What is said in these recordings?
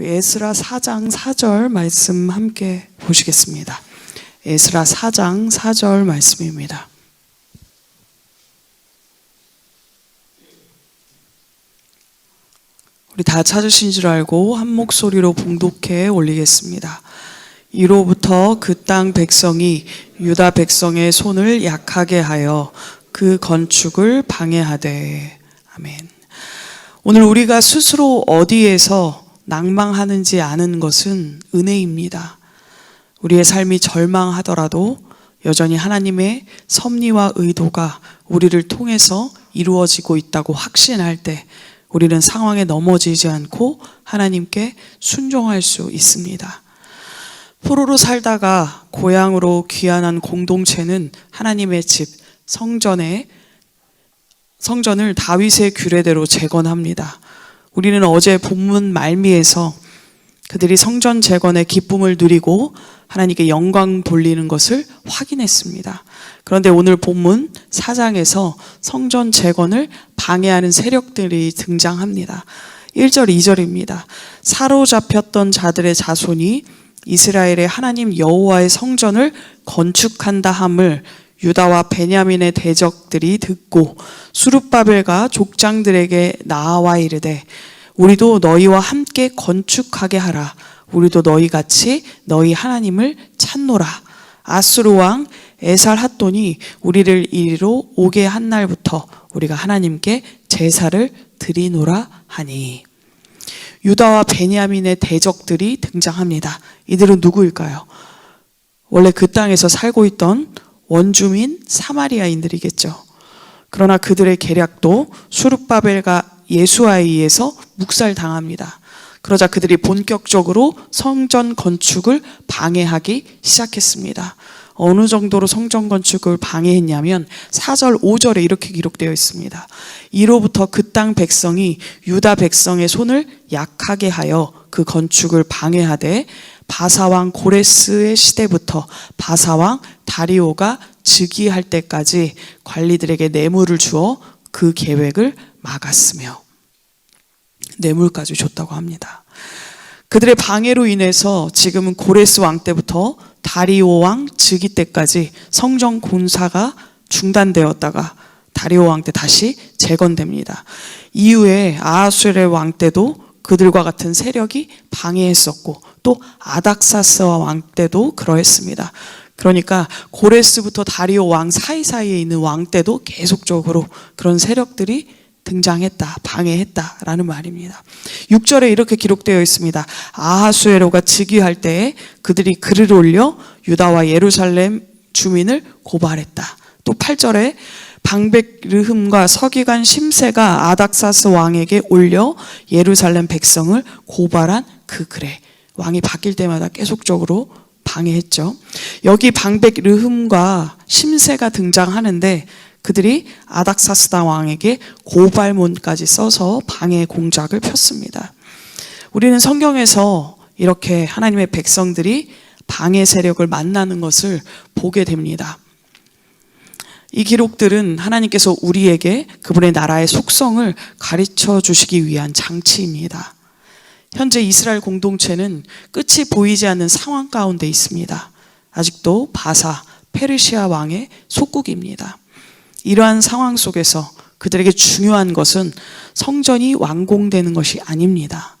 우리 에스라 4장 4절 말씀 함께 보시겠습니다. 에스라 4장 4절 말씀입니다. 우리 다 찾으신 줄 알고 한 목소리로 봉독해 올리겠습니다. 이로부터 그 땅 백성이 유다 백성의 손을 약하게 하여 그 건축을 방해하되 아멘. 오늘 우리가 스스로 어디에서 낭망하는지 아는 것은 은혜입니다. 우리의 삶이 절망하더라도 여전히 하나님의 섭리와 의도가 우리를 통해서 이루어지고 있다고 확신할 때 우리는 상황에 넘어지지 않고 하나님께 순종할 수 있습니다. 포로로 살다가 고향으로 귀환한 공동체는 하나님의 집 성전에 성전을 다윗의 규례대로 재건합니다. 우리는 어제 본문 말미에서 그들이 성전 재건의 기쁨을 누리고 하나님께 영광 돌리는 것을 확인했습니다. 그런데 오늘 본문 4장에서 성전 재건을 방해하는 세력들이 등장합니다. 1절, 2절입니다. 사로잡혔던 자들의 자손이 이스라엘의 하나님 여호와의 성전을 건축한다 함을 유다와 베냐민의 대적들이 듣고 수룹바벨과 족장들에게 나와 이르되 우리도 너희와 함께 건축하게 하라 우리도 너희 같이 너희 하나님을 찾노라 아수르 왕 에살 핫돈이 우리를 이리로 오게 한 날부터 우리가 하나님께 제사를 드리노라 하니 유다와 베냐민의 대적들이 등장합니다. 이들은 누구일까요? 원래 그 땅에서 살고 있던 원주민 사마리아인들이겠죠. 그러나 그들의 계략도 수룹바벨과 예수아에 의해서 묵살당합니다. 그러자 그들이 본격적으로 성전 건축을 방해하기 시작했습니다. 어느 정도로 성전 건축을 방해했냐면 4절 5절에 이렇게 기록되어 있습니다. 이로부터 그 땅 백성이 유다 백성의 손을 약하게 하여 그 건축을 방해하되 바사왕 고레스의 시대부터 바사왕 다리오가 즉위할 때까지 관리들에게 뇌물을 주어 그 계획을 막았으며 뇌물까지 줬다고 합니다. 그들의 방해로 인해서 지금은 고레스 왕 때부터 다리오 왕 즉위 때까지 성전 공사가 중단되었다가 다리오 왕 때 다시 재건됩니다. 이후에 아하수레 왕 때도 그들과 같은 세력이 방해했었고 또 아닥사스와 왕 때도 그러했습니다. 그러니까 고레스부터 다리오 왕 사이사이에 있는 왕 때도 계속적으로 그런 세력들이 등장했다, 방해했다라는 말입니다. 6절에 이렇게 기록되어 있습니다. 아하수에로가 즉위할 때에 그들이 글을 올려 유다와 예루살렘 주민을 고발했다. 또 8절에 방백 르흠과 서기관 심세가 아닥사스 왕에게 올려 예루살렘 백성을 고발한 그 글에 왕이 바뀔 때마다 계속적으로 방해했죠. 여기 방백 르흠과 심세가 등장하는데 그들이 아닥사스다 왕에게 고발문까지 써서 방해 공작을 폈습니다. 우리는 성경에서 이렇게 하나님의 백성들이 방해 세력을 만나는 것을 보게 됩니다. 이 기록들은 하나님께서 우리에게 그분의 나라의 속성을 가르쳐 주시기 위한 장치입니다. 현재 이스라엘 공동체는 끝이 보이지 않는 상황 가운데 있습니다. 아직도 바사, 페르시아 왕의 속국입니다. 이러한 상황 속에서 그들에게 중요한 것은 성전이 완공되는 것이 아닙니다.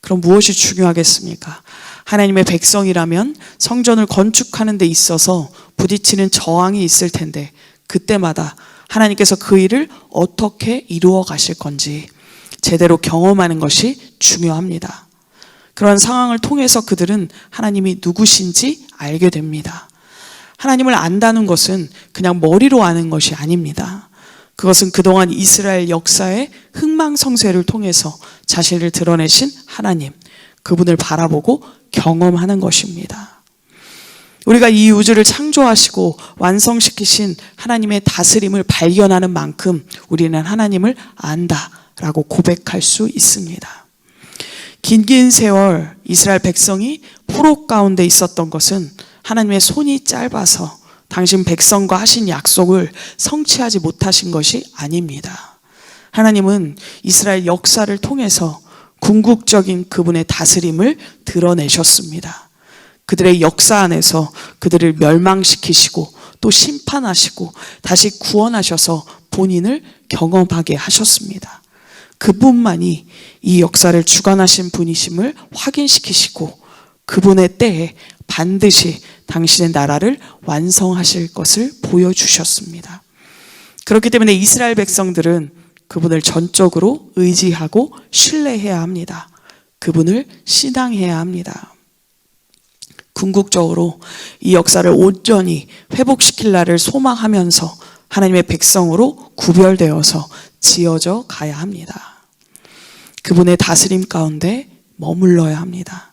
그럼 무엇이 중요하겠습니까? 하나님의 백성이라면 성전을 건축하는 데 있어서 부딪히는 저항이 있을 텐데 그때마다 하나님께서 그 일을 어떻게 이루어 가실 건지 제대로 경험하는 것이 중요합니다. 그런 상황을 통해서 그들은 하나님이 누구신지 알게 됩니다. 하나님을 안다는 것은 그냥 머리로 아는 것이 아닙니다. 그것은 그동안 이스라엘 역사의 흥망성쇠를 통해서 자신을 드러내신 하나님, 그분을 바라보고 경험하는 것입니다. 우리가 이 우주를 창조하시고 완성시키신 하나님의 다스림을 발견하는 만큼 우리는 하나님을 안다라고 고백할 수 있습니다. 긴긴 세월 이스라엘 백성이 포로 가운데 있었던 것은 하나님의 손이 짧아서 당신 백성과 하신 약속을 성취하지 못하신 것이 아닙니다. 하나님은 이스라엘 역사를 통해서 궁극적인 그분의 다스림을 드러내셨습니다. 그들의 역사 안에서 그들을 멸망시키시고 또 심판하시고 다시 구원하셔서 본인을 경험하게 하셨습니다. 그분만이 이 역사를 주관하신 분이심을 확인시키시고 그분의 때에 반드시 당신의 나라를 완성하실 것을 보여주셨습니다. 그렇기 때문에 이스라엘 백성들은 그분을 전적으로 의지하고 신뢰해야 합니다. 그분을 신앙해야 합니다. 궁극적으로 이 역사를 온전히 회복시킬 날을 소망하면서 하나님의 백성으로 구별되어서 지어져 가야 합니다. 그분의 다스림 가운데 머물러야 합니다.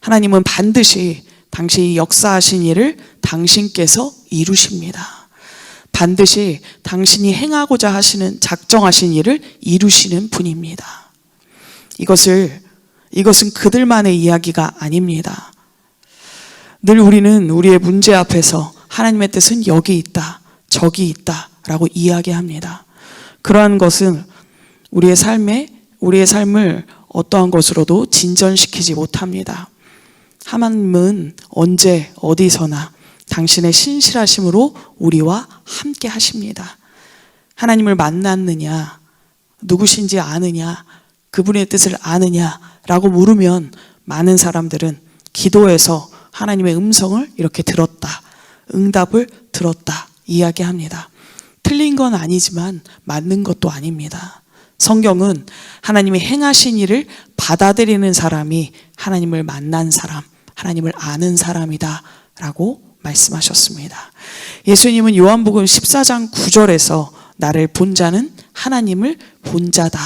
하나님은 반드시 당신이 역사하신 일을 당신께서 이루십니다. 반드시 당신이 행하고자 하시는 작정하신 일을 이루시는 분입니다. 이것을 이것은 그들만의 이야기가 아닙니다. 늘 우리는 우리의 문제 앞에서 하나님의 뜻은 여기 있다, 저기 있다 라고 이야기합니다. 그러한 것은 우리의 삶에 우리의 삶을 어떠한 것으로도 진전시키지 못합니다. 하나님은 언제 어디서나 당신의 신실하심으로 우리와 함께 하십니다. 하나님을 만났느냐, 누구신지 아느냐, 그분의 뜻을 아느냐라고 물으면 많은 사람들은 기도에서 하나님의 음성을 이렇게 들었다, 응답을 들었다 이야기합니다. 틀린 건 아니지만 맞는 것도 아닙니다. 성경은 하나님이 행하신 일을 받아들이는 사람이 하나님을 만난 사람, 하나님을 아는 사람이다 라고 말씀하셨습니다. 예수님은 요한복음 14장 9절에서 나를 본 자는 하나님을 본 자다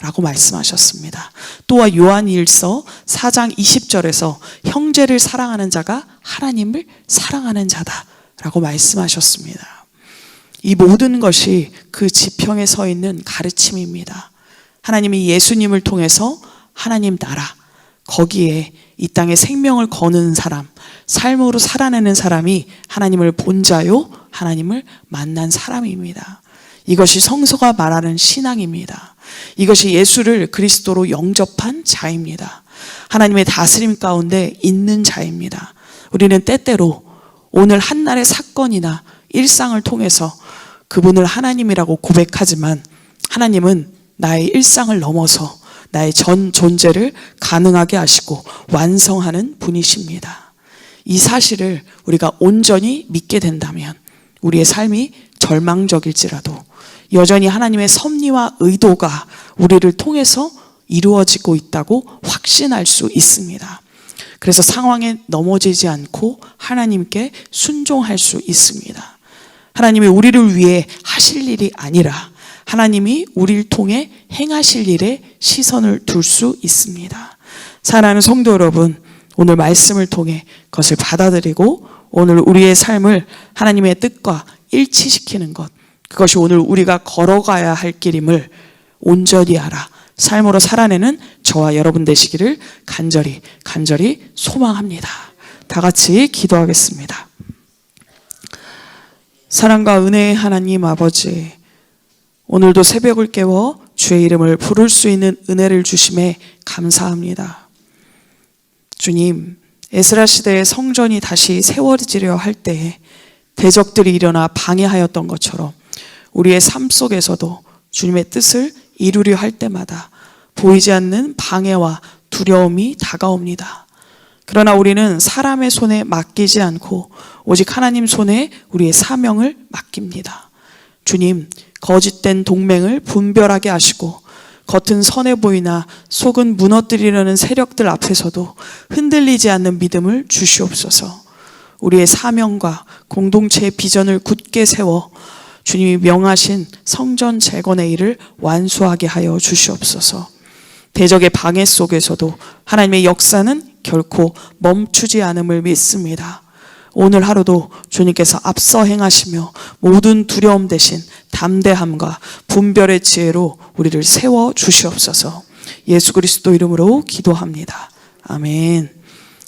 라고 말씀하셨습니다. 또한 요한일서 4장 20절에서 형제를 사랑하는 자가 하나님을 사랑하는 자다 라고 말씀하셨습니다. 이 모든 것이 그 지평에 서 있는 가르침입니다. 하나님이 예수님을 통해서 하나님 나라, 거기에 이 땅에 생명을 거는 사람, 삶으로 살아내는 사람이 하나님을 본 자요, 하나님을 만난 사람입니다. 이것이 성서가 말하는 신앙입니다. 이것이 예수를 그리스도로 영접한 자입니다. 하나님의 다스림 가운데 있는 자입니다. 우리는 때때로 오늘 한날의 사건이나 일상을 통해서 그분을 하나님이라고 고백하지만 하나님은 나의 일상을 넘어서 나의 전 존재를 가능하게 하시고 완성하는 분이십니다. 이 사실을 우리가 온전히 믿게 된다면 우리의 삶이 절망적일지라도 여전히 하나님의 섭리와 의도가 우리를 통해서 이루어지고 있다고 확신할 수 있습니다. 그래서 상황에 넘어지지 않고 하나님께 순종할 수 있습니다. 하나님이 우리를 위해 하실 일이 아니라 하나님이 우리를 통해 행하실 일에 시선을 둘 수 있습니다. 사랑하는 성도 여러분, 오늘 말씀을 통해 그것을 받아들이고 오늘 우리의 삶을 하나님의 뜻과 일치시키는 것, 그것이 오늘 우리가 걸어가야 할 길임을 온전히 알아 삶으로 살아내는 저와 여러분 되시기를 간절히 간절히 소망합니다. 다 같이 기도하겠습니다. 사랑과 은혜의 하나님 아버지, 오늘도 새벽을 깨워 주의 이름을 부를 수 있는 은혜를 주심에 감사합니다. 주님, 에스라 시대의 성전이 다시 세워지려 할 때에 대적들이 일어나 방해하였던 것처럼 우리의 삶 속에서도 주님의 뜻을 이루려 할 때마다 보이지 않는 방해와 두려움이 다가옵니다. 그러나 우리는 사람의 손에 맡기지 않고 오직 하나님 손에 우리의 사명을 맡깁니다. 주님, 거짓된 동맹을 분별하게 하시고 겉은 선해 보이나 속은 무너뜨리려는 세력들 앞에서도 흔들리지 않는 믿음을 주시옵소서. 우리의 사명과 공동체의 비전을 굳게 세워 주님이 명하신 성전 재건의 일을 완수하게 하여 주시옵소서. 대적의 방해 속에서도 하나님의 역사는 결코 멈추지 않음을 믿습니다. 오늘 하루도 주님께서 앞서 행하시며 모든 두려움 대신 담대함과 분별의 지혜로 우리를 세워 주시옵소서. 예수 그리스도 이름으로 기도합니다. 아멘.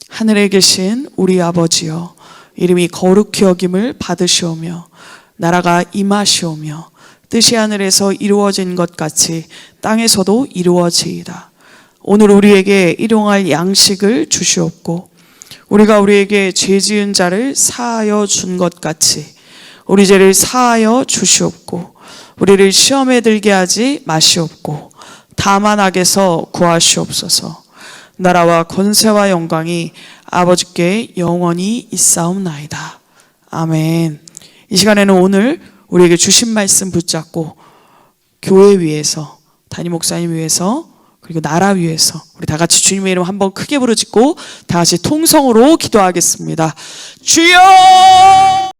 하늘에 계신 우리 아버지여 이름이 거룩히 여김을 받으시오며 나라가 임하시오며 뜻이 하늘에서 이루어진 것 같이 땅에서도 이루어지이다. 오늘 우리에게 일용할 양식을 주시옵고 우리가 우리에게 죄 지은 자를 사하여 준 것 같이 우리 죄를 사하여 주시옵고 우리를 시험에 들게 하지 마시옵고 다만 악에서 구하시옵소서 나라와 권세와 영광이 아버지께 영원히 있사옵나이다. 아멘. 이 시간에는 오늘 우리에게 주신 말씀 붙잡고 교회 위해서 담임 목사님 위해서 그리고 나라 위해서 우리 다 같이 주님의 이름 한번 크게 부르짖고 다 같이 통성으로 기도하겠습니다. 주여!